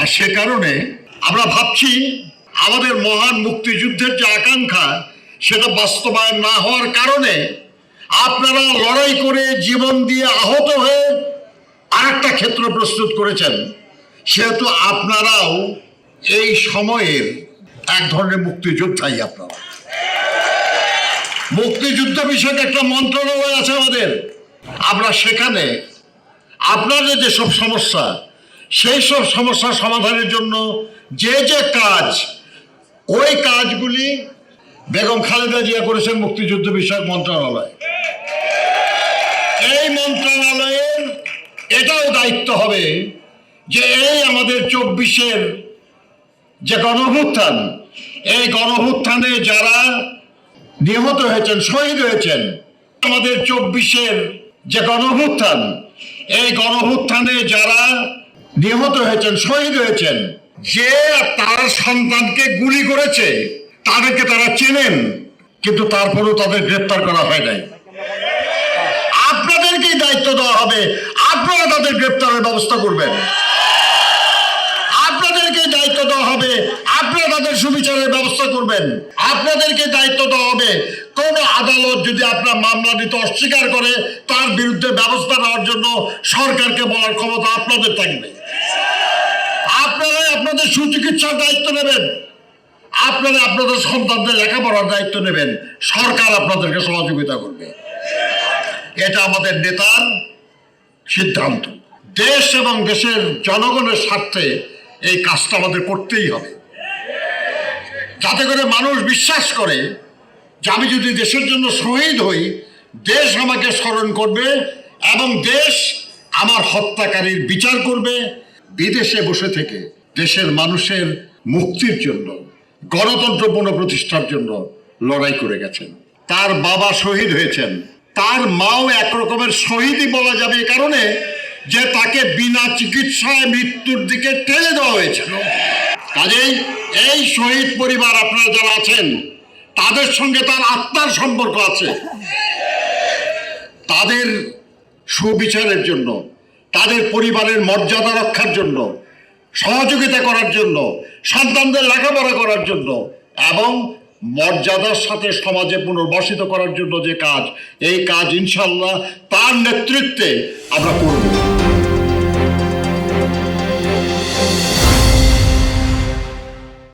আর সে কারণে আমরা ভাবছি আমাদের মহান মুক্তিযুদ্ধের যে আকাঙ্ক্ষা, সেটা বাস্তবায়ন না হওয়ার কারণে আপনারা লড়াই করে জীবন দিয়ে আহত হয়ে আরেকটা ক্ষেত্র প্রস্তুত করেছেন, সেহেতু আপনারাও এই সময়ের এক ধরনের মুক্তিযোদ্ধাই আপনারা। মুক্তিযুদ্ধ বিষয়ক একটা মন্ত্রণালয় আছে আমাদের। আমরা সেখানে আপনাদের যেসব সমস্যা সেই সব সমস্যা সমাধানের জন্য যে যে কাজ, ওই কাজগুলি বেগম খালেদা জিয়া করেছেন মুক্তিযুদ্ধ বিষয়ক মন্ত্রণালয়। এই মন্ত্রণালয়ের এটাও দায়িত্ব হবে যে এই আমাদের চব্বিশের যে গণভুত্থান এই গণভুত্থানে যারা নিহত হয়েছেন, শহীদ হয়েছেন, আমাদের চব্বিশের যে গণভুত্থান এই গণভুত্থানে যারা নিহত হয়েছেন, শহীদ হয়েছেন। যে তার সন্তানকে গুলি করেছে, তাদেরকে তারা চেনেন, কিন্তু তারপরেও তাদের গ্রেপ্তার করা হয় নাই। আপনাদেরকেই দায়িত্ব দেওয়া হবে। আপনারা তাদের গ্রেপ্তারের ব্যবস্থা করবেন। আপনাদেরকে দায়িত্ব দেওয়া হবে। আপনারা তাদের সুবিচারের ব্যবস্থা করবেন। আপনাদেরকে দায়িত্ব দেওয়া হবে। কোন আদালত যদি আপনার মামলা নিতে অস্বীকার করে, তার বিরুদ্ধে ব্যবস্থা নেওয়ার জন্য সরকারকে বলার ক্ষমতা আপনাদের থাকবে। আপনারাই আপনাদের সুচিকিৎসার দায়িত্ব নেবেন। আপনারা আপনাদের সন্তানদের লেখাপড়ার দায়িত্ব নেবেন। সরকার আপনাদেরকে সহযোগিতা করবে। এটা আমাদের নেতার সিদ্ধান্ত। দেশ এবং দেশের জনগণের স্বার্থে এই কাজটা আমাদের করতেই হবে। যাতে করে মানুষ বিশ্বাস করে যে আমি যদি দেশের জন্য শহীদ হই, দেশ আমাকে স্মরণ করবে এবং দেশ আমার হত্যাকারীর বিচার করবে। বিদেশে বসে থেকে দেশের মানুষের মুক্তির জন্য গণতন্ত্র পুনঃপ্রতিষ্ঠার জন্য লড়াই করে গেছেন। তার বাবা শহীদ হয়েছেন। তার মাও একরকমের শহীদই বলা যাবে এই কারণে যে তাকে বিনা চিকিৎসায় মৃত্যুর দিকে ঠেলে দেওয়া হয়েছিল। কাজেই এই শহীদ পরিবার আপনারা যারা আছেন, তাদের সঙ্গে তার আত্মার সম্পর্ক আছে। তাদের সুবিচারের জন্য তাদের পরিবারের মর্যাদা রক্ষার জন্য, সহযোগিতা করার জন্য, সন্তানদের লেখাপড়া করার জন্য এবং মর্যাদার সাথে সমাজে পুনর্বাসিত করার জন্য যে কাজ, এই কাজ ইনশাল্লাহ তার নেতৃত্বে আমরা করব।